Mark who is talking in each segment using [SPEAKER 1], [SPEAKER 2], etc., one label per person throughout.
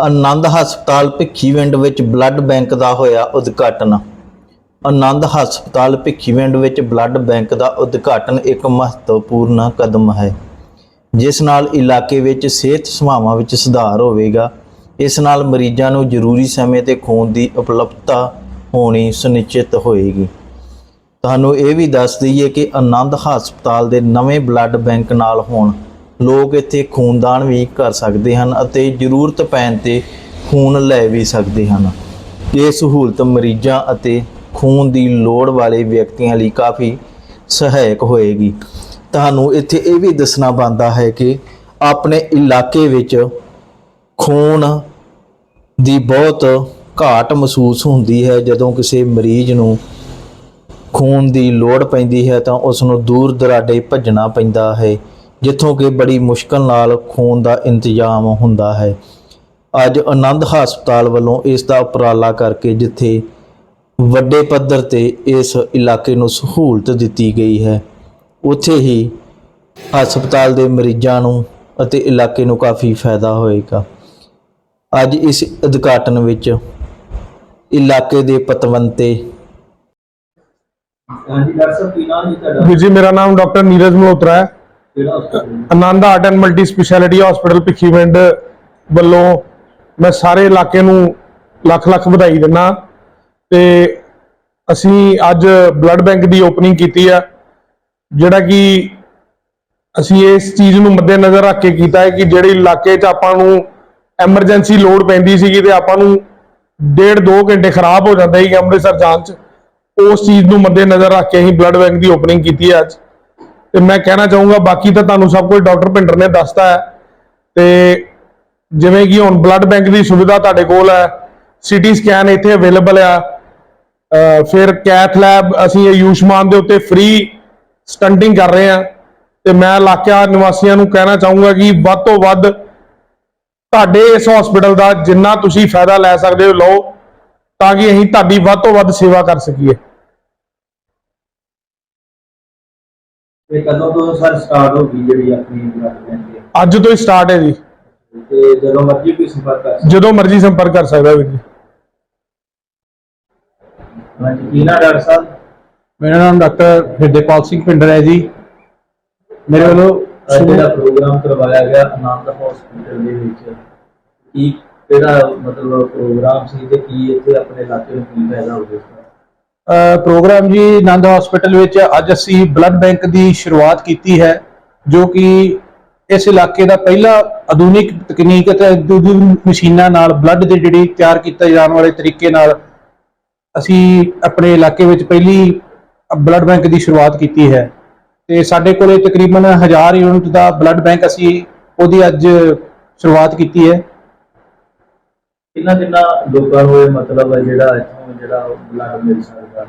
[SPEAKER 1] ਆਨੰਦ ਹਸਪਤਾਲ ਭਿੱਖੀਵਿੰਡ ਵਿੱਚ blood bank ਦਾ ਹੋਇਆ ਉਦਘਾਟਨ। ਆਨੰਦ ਹਸਪਤਾਲ ਭਿੱਖੀਵਿੰਡ ਵਿੱਚ ਬਲੱਡ ਬੈਂਕ ਦਾ ਉਦਘਾਟਨ ਇੱਕ ਮਹੱਤਵਪੂਰਨ ਕਦਮ ਹੈ। ਜਿਸ ਨਾਲ ਇਲਾਕੇ ਵਿੱਚ ਸਿਹਤ ਸੇਵਾਵਾਂ ਵਿੱਚ ਸੁਧਾਰ ਹੋਵੇਗਾ, ਇਸ ਨਾਲ ਮਰੀਜ਼ਾਂ ਨੂੰ ਜ਼ਰੂਰੀ ਸਮੇਂ ਤੇ ਖੂਨ ਦੀ ਉਪਲਬਧਤਾ ਹੋਣੀ ਸੁਨਿਸ਼ਚਿਤ ਹੋਏਗੀ। ਤੁਹਾਨੂੰ ਇਹ ਵੀ ਦੱਸ ਦਈਏ ਕਿ ਆਨੰਦ ਹਸਪਤਾਲ ਦੇ ਨਵੇਂ ਬਲੱਡ ਬੈਂਕ ਨਾਲ ਹੋਣ ਲੋਕ ਇੱਥੇ ਖੂਨਦਾਨ ਵੀ ਕਰ ਸਕਦੇ ਹਨ ਅਤੇ ਜ਼ਰੂਰਤ ਪੈਣ ਤੇ ਖੂਨ ਲੈ ਵੀ ਸਕਦੇ ਹਨ। ਇਹ ਸਹੂਲਤ ਮਰੀਜ਼ਾਂ ਅਤੇ ਖੂਨ ਦੀ ਲੋੜ ਵਾਲੇ ਵਿਅਕਤੀਆਂ ਲਈ ਕਾਫੀ ਸਹਾਇਕ ਹੋਏਗੀ। ਤੁਹਾਨੂੰ ਇੱਥੇ ਇਹ ਵੀ ਦੱਸਣਾ ਬਣਦਾ ਹੈ ਕਿ ਆਪਣੇ ਇਲਾਕੇ ਵਿੱਚ ਖੂਨ ਦੀ ਬਹੁਤ ਘਾਟ ਮਹਿਸੂਸ ਹੁੰਦੀ ਹੈ। ਜਦੋਂ ਕਿਸੇ ਮਰੀਜ਼ ਨੂੰ ਖੂਨ ਦੀ ਲੋੜ ਪੈਂਦੀ ਹੈ ਤਾਂ ਉਸ ਨੂੰ ਦੂਰ ਦਰਾਡੇ ਭੱਜਣਾ ਪੈਂਦਾ ਹੈ। ਜਿੱਥੋਂ ਕਿ ਬੜੀ ਮੁਸ਼ਕਲ ਨਾਲ ਖੂਨ ਦਾ ਇੰਤਜ਼ਾਮ ਹੁੰਦਾ ਹੈ। ਅੱਜ ਆਨੰਦ ਹਸਪਤਾਲ ਵੱਲੋਂ ਇਸ ਦਾ ਉਪਰਾਲਾ ਕਰਕੇ ਜਿੱਥੇ ਵੱਡੇ ਪੱਧਰ ਤੇ ਇਸ ਇਲਾਕੇ ਨੂੰ ਸਹੂਲਤ ਦਿੱਤੀ ਗਈ ਹੈ ਉੱਥੇ ਹੀ ਹਸਪਤਾਲ ਦੇ ਮਰੀਜ਼ਾਂ ਨੂੰ ਅਤੇ ਇਲਾਕੇ ਨੂੰ ਕਾਫੀ ਫਾਇਦਾ ਹੋਏਗਾ। ਅੱਜ ਇਸ ਉਦਘਾਟਨ ਵਿੱਚ ਇਲਾਕੇ ਦੇ ਪਤਵੰਤੇ
[SPEAKER 2] ਹਾਂਜੀ ਡਾਕਟਰ ਸਾਹਿਬ ਕੀ ਨਾਮ ਜੀ ਤੁਹਾਡਾ?
[SPEAKER 3] ਵੀਰ ਜੀ ਮੇਰਾ ਨਾਮ ਡਾਕਟਰ ਨੀਰਜ ਮਲਹੋਤਰਾ ਹੈ। Anand art and multi speciality hospital Bhikhiwind ਵੱਲੋਂ ਮੈਂ ਸਾਰੇ ਇਲਾਕੇ ਨੂੰ ਲੱਖ ਲੱਖ ਵਧਾਈ ਦਿੰਦਾ। ਤੇ ਅਸੀਂ ਅੱਜ ਬਲੱਡ ਬੈਂਕ ਦੀ ਓਪਨਿੰਗ ਕੀਤੀ ਹੈ ਜਿਹੜਾ ਕਿ ਅਸੀਂ ਇਸ ਚੀਜ਼ ਨੂੰ ਮੱਦੇਨਜ਼ਰ ਰੱਖ ਕੇ ਕੀਤਾ ਹੈ ਕਿ ਜਿਹੜੇ ਇਲਾਕੇ 'ਚ ਆਪਾਂ ਨੂੰ ਐਮਰਜੈਂਸੀ ਲੋਡ ਪੈਂਦੀ ਸੀਗੀ ਤੇ ਆਪਾਂ ਨੂੰ ਡੇਢ ਦੋ ਘੰਟੇ ਖਰਾਬ ਹੋ ਜਾਂਦਾ ਸੀ ਅੰਮ੍ਰਿਤਸਰ ਜਾਣ 'ਚ, ਉਸ ਚੀਜ਼ ਨੂੰ ਮੱਦੇਨਜ਼ਰ ਰੱਖ ਕੇ ਅਸੀਂ ਬਲੱਡ ਬੈਂਕ ਦੀ ਓਪਨਿੰਗ ਕੀਤੀ ਹੈ ਅੱਜ। ਤੇ ਮੈਂ ਕਹਿਣਾ ਚਾਹੂੰਗਾ, ਬਾਕੀ ਤਾਂ ਤੁਹਾਨੂੰ ਸਭ ਕੁਝ ਡਾਕਟਰ ਭਿੰਡਰ ਨੇ ਦੱਸਤਾ ਹੈ। ਤੇ ਜਿਵੇਂ ਕਿ ਹੁਣ ਬਲੱਡ ਬੈਂਕ ਦੀ ਸੁਵਿਧਾ ਤੁਹਾਡੇ ਕੋਲ ਹੈ ਸੀਟੀ ਸਕੈਨ ਇੱਥੇ ਅਵੇਲੇਬਲ ਆ। ਫਿਰ ਕੈਥ ਲੈਬ ਅਸੀਂ ਇਹ ਆਯੁਸ਼ਮਾਨ ਦੇ ਉੱਤੇ ਫ੍ਰੀ ਸਟੰਟਿੰਗ ਕਰ ਰਹੇ ਹਾਂ। ਤੇ ਮੈਂ ਇਲਾਕਾ ਨਿਵਾਸੀਆਂ ਨੂੰ ਕਹਿਣਾ ਚਾਹੂੰਗਾ ਕਿ ਵੱਧ ਤੋਂ ਵੱਧ ਤੁਹਾਡੇ ਇਸ ਹਸਪੀਟਲ ਦਾ ਜਿੰਨਾ ਤੁਸੀਂ ਫਾਇਦਾ ਲੈ ਸਕਦੇ ਹੋ, ਲਓ, ਤਾਂ ਕਿ ਅਸੀਂ ਤੁਹਾਡੀ ਵੱਧ ਤੋਂ ਵੱਧ ਸੇਵਾ ਕਰ ਸਕੀਏ।
[SPEAKER 2] ਤੇ ਕਦੋਂ ਤੋਂ ਸਰ ਸਟਾਰਟ ਹੋ ਗਈ ਜਿਹੜੀ ਆਪਣੀ ਬਲੱਡ ਬੈਂਕ
[SPEAKER 3] ਅੱਜ ਤੋਂ ਹੀ ਸਟਾਰਟ ਹੈ ਜੀ।
[SPEAKER 2] ਤੇ ਜਦੋਂ ਮਰਜ਼ੀ ਕੋਈ ਸੰਪਰਕ ਕਰ ਸਕਦਾ
[SPEAKER 3] ਜਦੋਂ ਮਰਜ਼ੀ ਸੰਪਰਕ ਕਰ ਸਕਦਾ ਵੀਰ ਜੀ।
[SPEAKER 2] ਹਾਂਜੀ ਕੀ ਨਾਮ ਡਾਕਟਰ ਸਾਹਿਬ?
[SPEAKER 4] ਮੇਰਾ ਨਾਮ ਡਾਕਟਰ ਹਿਰਦੇਪਾਲ ਸਿੰਘ ਪਿੰਡਰ ਹੈ ਜੀ। ਮੇਰੇ ਵੱਲੋਂ
[SPEAKER 2] ਅੱਜ ਜਿਹੜਾ ਪ੍ਰੋਗਰਾਮ ਕਰਵਾਇਆ ਗਿਆ ਆਨੰਦ ਹਸਪੀਟਲ ਦੇ ਵਿੱਚ ਕੀ ਕਿਹੜਾ ਮਤਲਬ ਪ੍ਰੋਗਰਾਮ ਸੀ ਤੇ ਕੀ ਇੱਥੇ ਆਪਣੇ ਇਲਾਕੇ ਨੂੰ ਕੀ ਫਾਇਦਾ ਹੋ ਗਿਆ
[SPEAKER 4] ਪ੍ਰੋਗਰਾਮ ਜੀ ਆਨੰਦ ਹਸਪੀਟਲ ਵਿੱਚ ਅੱਜ ਅਸੀਂ ਬਲੱਡ ਬੈਂਕ ਦੀ ਸ਼ੁਰੂਆਤ ਕੀਤੀ ਹੈ, ਜੋ ਕਿ ਇਸ ਇਲਾਕੇ ਦਾ ਪਹਿਲਾ ਆਧੁਨਿਕ ਤਕਨੀਕ ਅਤੇ ਆਧੁਨਿਕ ਮਸ਼ੀਨਾਂ ਨਾਲ ਬਲੱਡ ਦੇ ਜਿਹੜੀ ਤਿਆਰ ਕੀਤਾ ਜਾਣ ਵਾਲੇ ਤਰੀਕੇ ਨਾਲ ਅਸੀਂ ਆਪਣੇ ਇਲਾਕੇ ਵਿੱਚ ਪਹਿਲੀ ਬਲੱਡ ਬੈਂਕ ਦੀ ਸ਼ੁਰੂਆਤ ਕੀਤੀ ਹੈ। ਤੇ ਸਾਡੇ ਕੋਲੇ ਤਕਰੀਬਨ 1000 ਯੂਨਿਟ ਦਾ ਬਲੱਡ ਬੈਂਕ ਅਸੀਂ ਉਹਦੀ ਅੱਜ ਸ਼ੁਰੂਆਤ ਕੀਤੀ ਹੈ।
[SPEAKER 2] ਕਿੰਨਾ ਕਿੰਨਾ ਲੋਕਾਂ ਨੂੰ ਇਹ ਮਤਲਬ ਹੈ ਜਿਹੜਾ ਇੱਥੋਂ ਜਿਹੜਾ ਬਲੱਡ ਮਿਲ ਸਕਦਾ?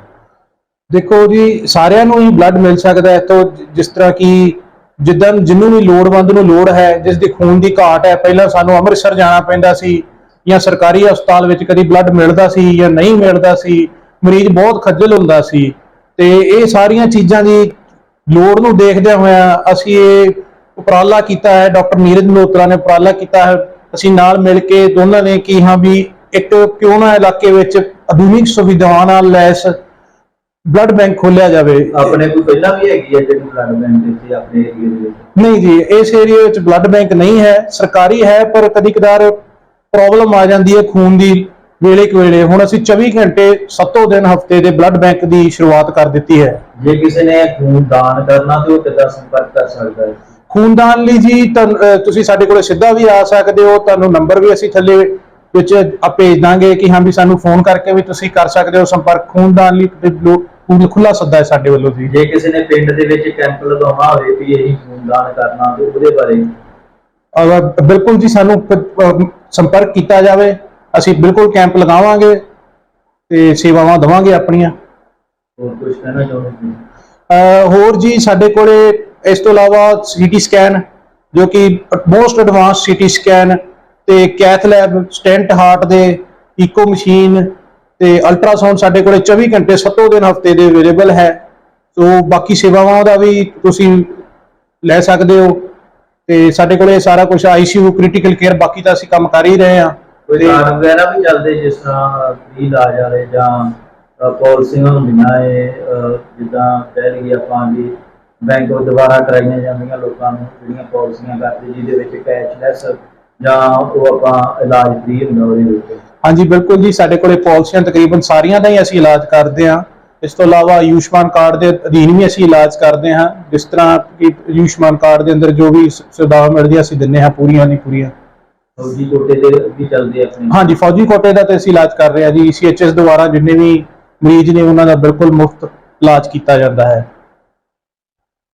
[SPEAKER 4] ਦੇਖੋ ਜੀ, ਸਾਰਿਆਂ ਨੂੰ ਹੀ ਬਲੱਡ ਮਿਲ ਸਕਦਾ ਹੈ। ਤੋਂ ਜਿਸ ਤਰ੍ਹਾਂ ਕਿ ਜਿੱਦਾਂ ਜਿਹਨੂੰ ਵੀ ਲੋੜਵੰਦ ਨੂੰ ਲੋੜ ਹੈ, ਜਿਸ ਦੀ ਖੂਨ ਦੀ ਘਾਟ ਹੈ, ਪਹਿਲਾਂ ਸਾਨੂੰ ਅੰਮ੍ਰਿਤਸਰ ਜਾਣਾ ਪੈਂਦਾ ਸੀ ਜਾਂ ਸਰਕਾਰੀ ਹਸਪਤਾਲ ਵਿੱਚ ਕਦੀ ਬਲੱਡ ਮਿਲਦਾ ਸੀ ਜਾਂ ਨਹੀਂ ਮਿਲਦਾ ਸੀ, ਮਰੀਜ਼ ਬਹੁਤ ਖੱਜਲ ਹੁੰਦਾ ਸੀ। ਤੇ ਇਹ ਸਾਰੀਆਂ ਚੀਜ਼ਾਂ ਦੀ ਲੋੜ ਨੂੰ ਦੇਖਦਿਆਂ ਹੋਇਆਂ ਅਸੀਂ ਇਹ ਉਪਰਾਲਾ ਕੀਤਾ ਹੈ, ਡਾਕਟਰ ਨੀਰਜ ਮਲਹੋਤਰਾ ਨੇ ਉਪਰਾਲਾ ਕੀਤਾ ਹੈ। ਅਸੀਂ ਨਾਲ ਮਿਲ ਕੇ ਦੋਨਾਂ ਨੇ ਕਿ ਹਾਂ ਵੀ ਇੱਕ ਕਿਉਂ ਨਾ ਇਲਾਕੇ ਵਿੱਚ ਆਧੁਨਿਕ ਸੁਵਿਧਾਵਾਂ ਨਾਲ ਲੈਸ ਬਲੱਡ ਬੈਂਕ ਖੋਲਿਆ ਜਾਵੇ।
[SPEAKER 2] ਆਪਣੇ ਕੋਈ ਪਹਿਲਾਂ ਵੀ ਹੈਗੀ ਹੈ ਜਿਹੜੀ ਬਲੱਡ ਬੈਂਕ ਇੱਥੇ ਆਪਣੇ ਏਰੀਆ ਦੇ ਵਿੱਚ?
[SPEAKER 4] ਨਹੀਂ ਜੀ ਇਸ ਏਰੀਆ ਵਿੱਚ ਬਲੱਡ ਬੈਂਕ ਨਹੀਂ ਹੈ ਸਰਕਾਰੀ ਹੈ ਪਰ ਕਦੀ ਕਦਾਰ ਪ੍ਰੋਬਲਮ ਆ ਜਾਂਦੀ ਹੈ ਖੂਨ ਦੀ ਵੇਲੇ ਕੁ ਵੇਲੇ। ਹੁਣ ਅਸੀਂ 24 ਘੰਟੇ ਸੱਤੋਂ ਦਿਨ ਹਫ਼ਤੇ ਦੇ ਬਲੱਡ ਬੈਂਕ ਦੀ ਸ਼ੁਰੂਆਤ ਕਰ ਦਿੱਤੀ ਹੈ।
[SPEAKER 2] ਜੇ ਕਿਸੇ ਨੇ ਖੂਨ ਦਾਨ ਕਰਨਾ ਤੇ ਉਹ ਕਿੱਦਾਂ ਸੰਪਰਕ ਕਰ ਸਕਦਾ ਹੈ?
[SPEAKER 4] ਖੂਨਦਾਨ ਲਈ ਜੀ ਤੁਸੀਂ ਸਾਡੇ ਕੋਲੇ ਸਿੱਧਾ ਵੀ ਆ ਸਕਦੇ ਹੋ ਤੁਹਾਨੂੰ ਨੰਬਰ ਵੀ ਅਸੀਂ ਥੱਲੇ ਵਿੱਚ ਭੇਜ ਦਾਂਗੇ ਕਿ ਹਾਂ ਵੀ ਸਾਨੂੰ ਫੋਨ ਕਰਕੇ ਵੀ ਤੁਸੀਂ ਕਰ ਸਕਦੇ ਹੋ ਸੰਪਰਕ। ਖੂਨਦਾਨ ਲਈ ਪੂਰਾ ਖੁੱਲਾ ਸੱਦਾ ਹੈ ਸਾਡੇ ਵੱਲੋਂ ਜੀ।
[SPEAKER 2] ਜੇ ਕਿਸੇ ਨੇ ਪਿੰਡ ਦੇ ਵਿੱਚ ਕੈਂਪ ਲਗਾਉਣਾ ਹੋਵੇ ਵੀ ਇਹੀ ਖੂਨ ਦਾਨ ਕਰਨਾ ਉਹਦੇ ਬਾਰੇ?
[SPEAKER 4] ਬਿਲਕੁਲ ਜੀ ਸਾਨੂੰ ਸੰਪਰਕ ਕੀਤਾ ਜਾਵੇ। ਅਸੀਂ ਬਿਲਕੁਲ ਕੈਂਪ ਲਗਾਵਾਂਗੇ ਤੇ ਸੇਵਾਵਾਂ ਦਵਾਂਗੇ ਆਪਣੀਆਂ।
[SPEAKER 2] ਹੋਰ ਕੁਝ ਕਹਿਣਾ ਚਾਹੁੰਦੇ
[SPEAKER 4] ਹੋਰ ਜੀ ਸਾਡੇ ਕੋਲੇ ਇਸ ਤੋਂ ਇਲਾਵਾ ਸੀਟੀ ਸਕੈਨ ਜੋ ਕਿ ਮੋਸਟ ਐਡਵਾਂਸ ਸੀਟੀ ਸਕੈਨ ਤੇ ਕੈਥ ਲੈਬ ਸਟੈਂਟ ਹਾਰਟ ਦੇ ਇਕੋ ਮਸ਼ੀਨ ਤੇ ਅਲਟਰਾਸਾਊਂਡ ਸਾਡੇ ਕੋਲੇ 24 ਘੰਟੇ ਸੱਤੋਂ ਦਿਨ ਹਫ਼ਤੇ ਦੇ ਅਵੇਲੇਬਲ ਹੈ। ਸੋ ਬਾਕੀ ਸੇਵਾਵਾਂ ਦਾ ਵੀ ਤੁਸੀਂ ਲੈ ਸਕਦੇ ਹੋ। ਤੇ ਸਾਡੇ ਕੋਲੇ ਸਾਰਾ ਕੁਝ ਆਈਸੀਯੂ ਕ੍ਰਿਟੀਕਲ ਕੇਅਰ ਬਾਕੀ ਤਾਂ ਅਸੀਂ ਕੰਮ ਕਰ ਹੀ ਰਹੇ ਹਾਂ।
[SPEAKER 1] ਕੋਈ ਕਾਰਡ ਵਗੈਰਾ ਵੀ ਚੱਲਦੇ ਜਿਸ ਤਰ੍ਹਾਂ ਫ੍ਰੀ ਇਲਾਜ ਵਾਲੇ ਜਾਂ ਪਾਲਿਸੀਆਂ ਹੁੰਦੀਆਂ ਏ ਜਿੱਦਾਂ ਕਹਿ ਲਈਏ ਆਪਾਂ ਵੀ ਬੈਂਕ ਦੁਆਰਾ ਕਰਾਈਆਂ ਜਾਂਦੀਆਂ ਲੋਕਾਂ ਨੂੰ ਜਿਹੜੀਆਂ ਪਾਲਿਸੀਆਂ ਕਰਦੇ ਜਿਹਦੇ ਵਿੱਚ ਕੈਸ਼ਲੈਸ ਜਾਂ ਉਹ ਆਪਾਂ ਇਲਾਜ ਫ੍ਰੀ ਹੁੰਦਾ ਉਹਦੇ ਵਿੱਚ।
[SPEAKER 4] ਹਾਂਜੀ ਬਿਲਕੁਲ ਜੀ ਸਾਡੇ ਕੋਲੇ ਪਾਲਿਸੀਆਂ ਤਕਰੀਬਨ ਸਾਰੀਆਂ ਦਾ ਹੀ ਅਸੀਂ ਇਲਾਜ ਕਰਦੇ ਹਾਂ। ਇਸ ਤੋਂ ਇਲਾਵਾ ਆਯੁਸ਼ਮਾਨ ਕਾਰਡ ਦੇ ਅਧੀਨ ਵੀ ਅਸੀਂ ਇਲਾਜ ਕਰਦੇ ਹਾਂ। ਜਿਸ ਤਰ੍ਹਾਂ ਕਿ ਆਯੁਸ਼ਮਾਨ ਕਾਰਡ ਦੇ ਅੰਦਰ ਜੋ ਵੀ ਸ- ਸੁਵਿਧਾਵਾਂ ਮਿਲਦੀਆਂ ਅਸੀਂ ਦਿੰਦੇ ਹਾਂ ਪੂਰੀਆਂ ਦੀ ਪੂਰੀਆਂ।
[SPEAKER 1] ਫੌਜੀ ਕੋਟੇ ਦੇ ਵੀ ਚੱਲਦੇ ਆਪਣੇ।
[SPEAKER 4] ਹਾਂਜੀ ਫੌਜੀ ਕੋਟੇ ਦਾ ਤੇ ਅਸੀਂ ਇਲਾਜ ਕਰ ਰਹੇ ਹਾਂ ਜੀ। ਸੀਐਚਐਸ ਦੁਆਰਾ ਜਿੰਨੇ ਵੀ ਮਰੀਜ਼ ਨੇ ਉਹਨਾਂ ਦਾ ਬਿਲਕੁਲ ਮੁਫਤ ਇਲਾਜ ਕੀਤਾ ਜਾਂਦਾ ਹੈ।